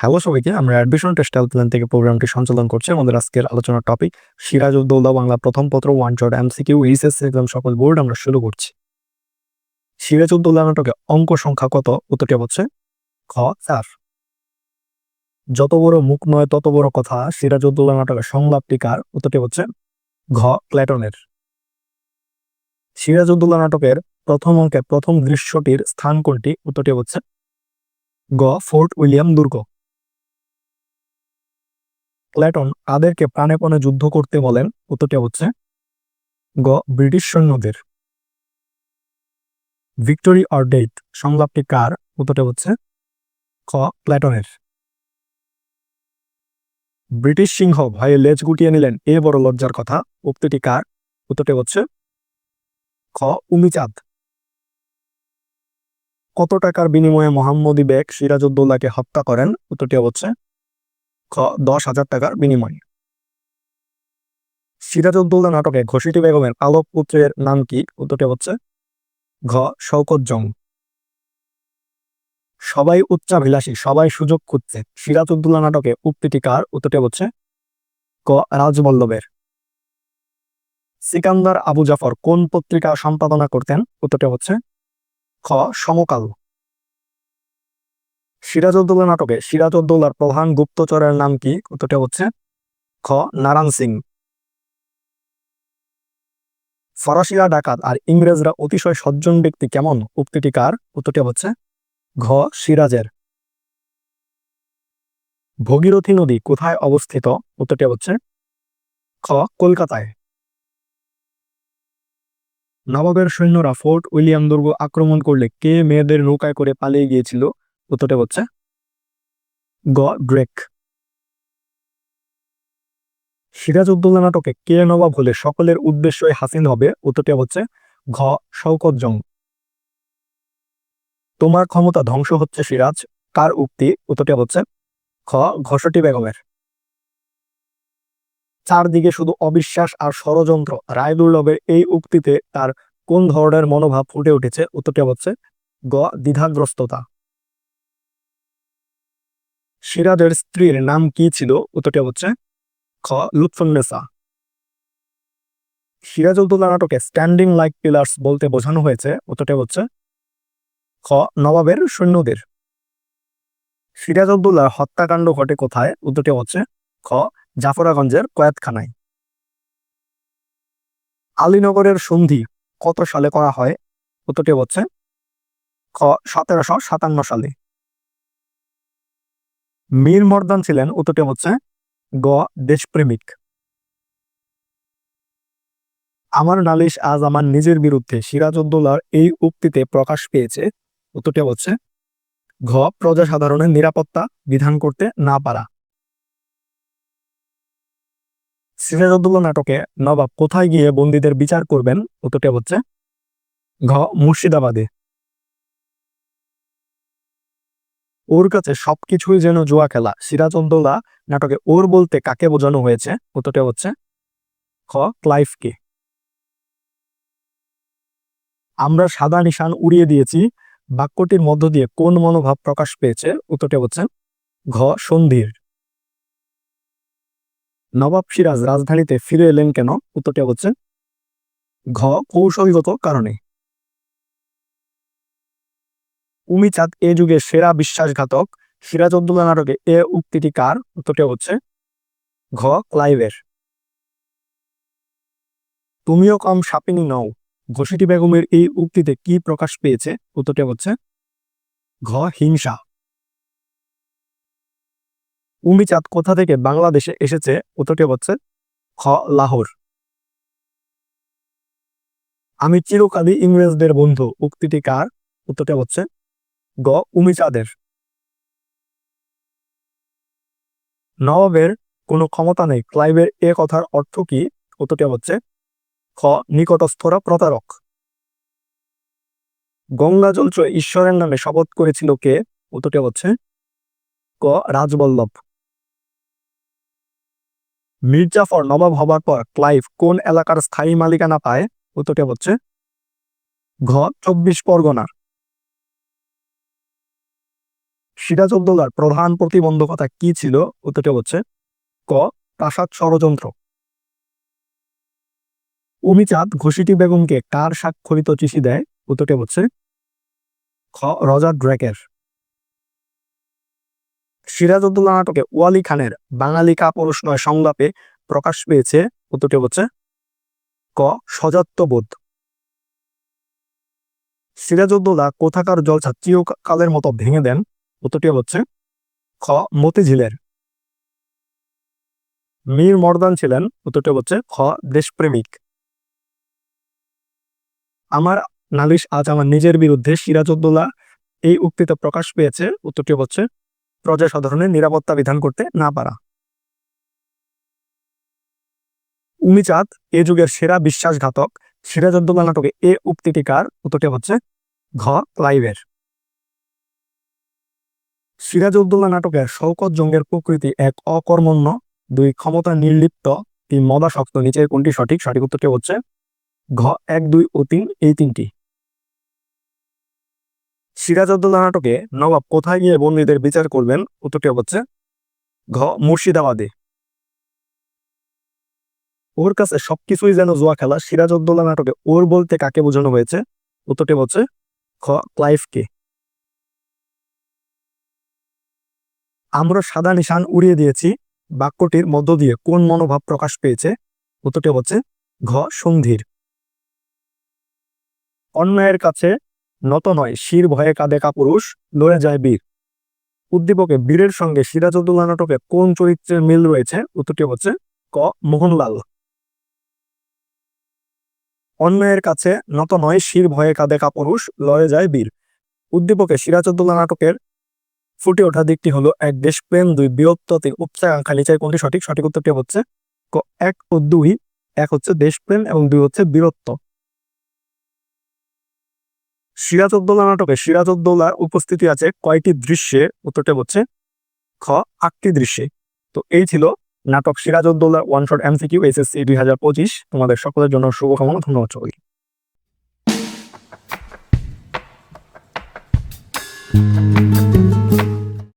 Hello সবাইকে, আমরা admission test plan থেকে প্রোগ্রামটি সঞ্চালন করছি। আমাদের আজকের আলোচনার টপিক সিরাজউদ্দৌলা বাংলা প্রথম পত্র one shot MCQ HSC exam সকল বোর্ড আমরা শুরু করছি। সিরাজউদ্দৌলা নাটকে অঙ্ক সংখ্যা কত? উত্তরটি হচ্ছে খ, চার। যত বড় মুখ নয়, তত বড় কথা সিরাজউদ্দৌলা নাটকের সংলাপটি কার? উত্তরটি হচ্ছে ঘ, প্ল্যাটনের। সিরাজউদ্দৌলা নাটকের প্রথম অঙ্কের প্রথম দৃশ্যটির স্থান কোনটি? উত্তরটি হচ্ছে গ, ফোর্ট উইলিয়াম দুর্গ। প্ল্যাটন কাদেরকে প্রাণে পণে যুদ্ধ করতে বলেন। উত্তরটি হচ্ছে গ, ব্রিটিশ সৈন্যদের। ভিক্টোরি অর ডেথ সংলাপটি কার? উত্তরটি হচ্ছে খ প্ল্যাটনের ব্রিটিশ সিংহ ভয়ে লেজ গুটিয়ে নিলেন, এ বড় লজ্জার কথা। উক্তিটি কার? উত্তরটি হচ্ছে খ, উমিচাঁদ। কত টাকার বিনিময়ে মোহাম্মদী বেগ সিরাজউদ্দৌলাকে হত্যা করেন? উত্তরটি হচ্ছে দশ হাজার টাকার বিনিময়ে। সিরাজউদ্দৌলা নাটকে ঘষিটি বেগমের আলোক পুত্রের নাম কি? উত্তরটি হচ্ছে ঘ, শওকত জং। সবাই উচ্চাভিলাষী, সবাই সুযোগ খুঁজছে। সিরাজউদ্দৌলা নাটকে উক্তিটি কার? উত্তরটি হচ্ছে ক, রাজবল্লভের। সিকান্দার আবু জাফর কোন পত্রিকা সম্পাদনা করতেন? উত্তরটি হচ্ছে খ, সমকাল। সিরাজউদ্দৌলা নাটকে সিরাজউদ্দৌলার প্রধান গুপ্তচরের নাম কি? উত্তরটি হচ্ছে খ, নারায়ণ সিং। ফরাসিরা ডাকাত আর ইংরেজরা অতিশয় সজ্জন ব্যক্তি কেমন? উক্তিটি কার? উত্তরটি হচ্ছে ঘ, সিরাজের। ভগীরথী নদী কোথায় অবস্থিত? উত্তরটি হচ্ছে খ, কলকাতায়। নবাবের সৈন্যরা ফোর্ট উইলিয়াম দুর্গ আক্রমণ করলে কে মেয়েদের নৌকায় করে পালিয়ে গিয়েছিল? উত্তরটি হচ্ছে গ ড্রেক সিরাজউদ্দৌলা নাটকে কে নবাব হলে সকলের উদ্দেশ্যই হাসিন হবে, উত্তরটি হচ্ছে ঘ. শওকত জং। তোমার ক্ষমতা ধ্বংস হচ্ছে সিরাজ, কার উক্তি? উত্তরটি হচ্ছে খ ঘষটি বেগমের। চারদিকে শুধু অবিশ্বাস আর ষড়যন্ত্র রায়দুর্লভের এই উক্তিতে তার কোন ধরনের মনোভাব ফুটে উঠেছে? উত্তরটি হচ্ছে গ. দ্বিধাগ্রস্ততা। সিরাজের স্ত্রীর নাম কি ছিল? উত্তরটি হচ্ছে খ লুৎফুন্নেসা সিরাজউদ্দৌলা নাটকে স্ট্যান্ডিং লাইক পিলার্স বলতে বোঝানো হয়েছে। উত্তরটি হচ্ছে খ, নবাবের সৈন্যদের। সিরাজউদ্দৌলার হত্যাকাণ্ড ঘটে কোথায়? উত্তরটি হচ্ছে খ, জাফরাগঞ্জের কয়েতখানায় আলীনগরের সন্ধি কত সালে করা হয়? উত্তরটি হচ্ছে খ, সতেরোশো সাতান্ন সালে। মীর মর্দান ছিলেন উত্তরটি হচ্ছে গ, দেশপ্রেমিক। আমার নালিশ আজ আমার নিজের বিরুদ্ধে সিরাজউদ্দৌলার এই উক্তিতে প্রকাশ পেয়েছে। উত্তরটি হচ্ছে ঘ, প্রজাসাধারণের নিরাপত্তা বিধান করতে না পারা। সিরাজউদ্দৌলা নাটকে নবাব কোথায় গিয়ে বন্দীদের বিচার করবেন? উত্তরটি হচ্ছে ঘ, মুর্শিদাবাদে। ওর কাছে সবকিছুই যেন জুয়া খেলা। সিরাজউদ্দৌলা নাটকে ওর বলতে কাকে বোঝানো হয়েছে? উত্তরটি হচ্ছে খ ক্লাইফকে আমরা সাদা নিশান উড়িয়ে দিয়েছি, বাক্যটির মধ্য দিয়ে কোন মনোভাব প্রকাশ পেয়েছে? উত্তরটি হচ্ছে ঘ, সন্ধির। নবাব সিরাজ রাজধানীতে ফিরে এলেন কেন? উত্তরটি হচ্ছে ঘ, কৌশলগত কারণে। উমিচাঁদ এ যুগে সেরা বিশ্বাসঘাতক সিরাজউদ্দৌলা নাটকে এ উক্তিটি কার? উত্তরটি হচ্ছে ঘ. ক্লাইভের। তুমিও কম সাপিনী নও। ঘষিটি বেগমের এই উক্তিতে কি প্রকাশ পেয়েছে? উত্তরটি হচ্ছে ঘ. হিংসা। উমিচাঁদ কোথা থেকে বাংলাদেশে এসেছে? উত্তরটি হচ্ছে খ লাহোর। আমি চিরকালই ইংরেজদের বন্ধু। উক্তিটি কার? উত্তরটি হচ্ছে গ উমিচাঁদের নবাবের কোনো ক্ষমতা নেই। ক্লাইভের এ কথার অর্থ কি? উত্তরটি হচ্ছে, খ, নিকটস্থরা প্রতারক। গঙ্গা জলচ ঈশ্বরের নামে শপথ করেছিল কে? উত্তরটি হচ্ছে, ক, রাজবল্লভ। মির্জাফর নবাব হবার পর ক্লাইভ কোন এলাকার স্থায়ী মালিকানা পায়? উত্তরটি হচ্ছে, ঘ, চব্বিশ পরগনার সিরাজউদ্দৌলার প্রধান প্রতিবন্ধকতা কি ছিল? উত্তরটি হচ্ছে, ক, প্রাসাদ ষড়যন্ত্র। অমিচাঁদ ঘোষিটি বেগমকে কার স্বাক্ষরিত চিঠি দেয়? উত্তরটি হচ্ছে, খ, রজার ড্রেকের। সিরাজউদ্দৌলা নাটকে ওয়ালি খানের বাঙালি কাপুরুষ নয় সংলাপে প্রকাশ পেয়েছে, উত্তরটি হচ্ছে, ক সজাত্যবোধ সিরাজউদ্দৌলা কোথাকার জলছা চিরকালের মতো ভেঙে দেন? উত্তরটি হচ্ছে খ, মতিঝিলের। মীর মর্দান ছিলেন, উত্তরটি হচ্ছে খ, দেশপ্রেমিক। আমার নালিশ আজ আমার নিজের বিরুদ্ধে সিরাজউদ্দৌলা এই উক্তিতে প্রকাশ পেয়েছে, উত্তরটি হচ্ছে প্রজা সাধারণের নিরাপত্তা বিধান করতে না পারা। উমিচাঁদ, এ যুগের সেরা বিশ্বাসঘাতক সিরাজউদ্দৌলা নাটকে এ উক্তিটি কার? উত্তরটি হচ্ছে ঘ ক্লাইভের সিরাজউদ্দৌলা নাটকের শওকত জঙ্গের প্রকৃতি এক অকর্মণ্য, দুই ক্ষমতা নির্লিপ্ত, তিন মদাশক্ত নিচের কোনটি সঠিক সঠিক উত্তরটি হচ্ছে ঘ, এক, দুই ও তিন, এই তিনটি। সিরাজউদ্দৌলা নাটকে নবাব কোথায় গিয়ে বন্দীদের বিচার করবেন, উত্তরটি হচ্ছে ঘ, মুর্শিদাবাদে। ওর কাছে সবকিছুই যেন জুয়া খেলা সিরাজউদ্দৌলা নাটকে ওর বলতে কাকে বোঝানো হয়েছে, উত্তরটি হচ্ছে খ ক্লাইভকে। আমরা সাদা নিশান উড়িয়ে দিয়েছি বাক্যটির মধ্য দিয়ে কোন মনোভাব প্রকাশ পেয়েছে? উত্তরটি হচ্ছে ঘ, সন্ধির। অন্যায়ের কাছে নত নয়, শির ভয়ে কাঁদে কাপুরুষ লড়ে যায় বীর। উদ্দীপকে বীরের সঙ্গে সিরাজউদ্দৌলা নাটকে কোন চরিত্রের মিল রয়েছে? উত্তরটি হচ্ছে ক, মোহনলাল। অন্যায়ের কাছে নত নয়, শির ভয়ে কাঁদে কাপুরুষ লড়ে যায় বীর। উদ্দীপকে সিরাজউদ্দৌলা নাটকের ফুটে ওঠা দিকটি হলো এক দেশপ্রেম দুই বীরত্ব তিন উচ্চাকাঙ্ক্ষা নিচের কোনটি সঠিক? সঠিক উত্তরটি হচ্ছে এক ও দুই। এক হচ্ছে দেশপ্রেম এবং দুই হচ্ছে বীরত্ব সিরাজউদ্দৌলা নাটকে সিরাজউদ্দৌলার উপস্থিতি আছে কয়টি দৃশ্যে? উত্তরটি হচ্ছে খ, আটটি দৃশ্যে। তো এই ছিল নাটক Sirajuddaula one shot MCQ SSC দুই হাজার পঁচিশ। তোমাদের সকলের জন্য শুভকামনা, ধন্যবাদ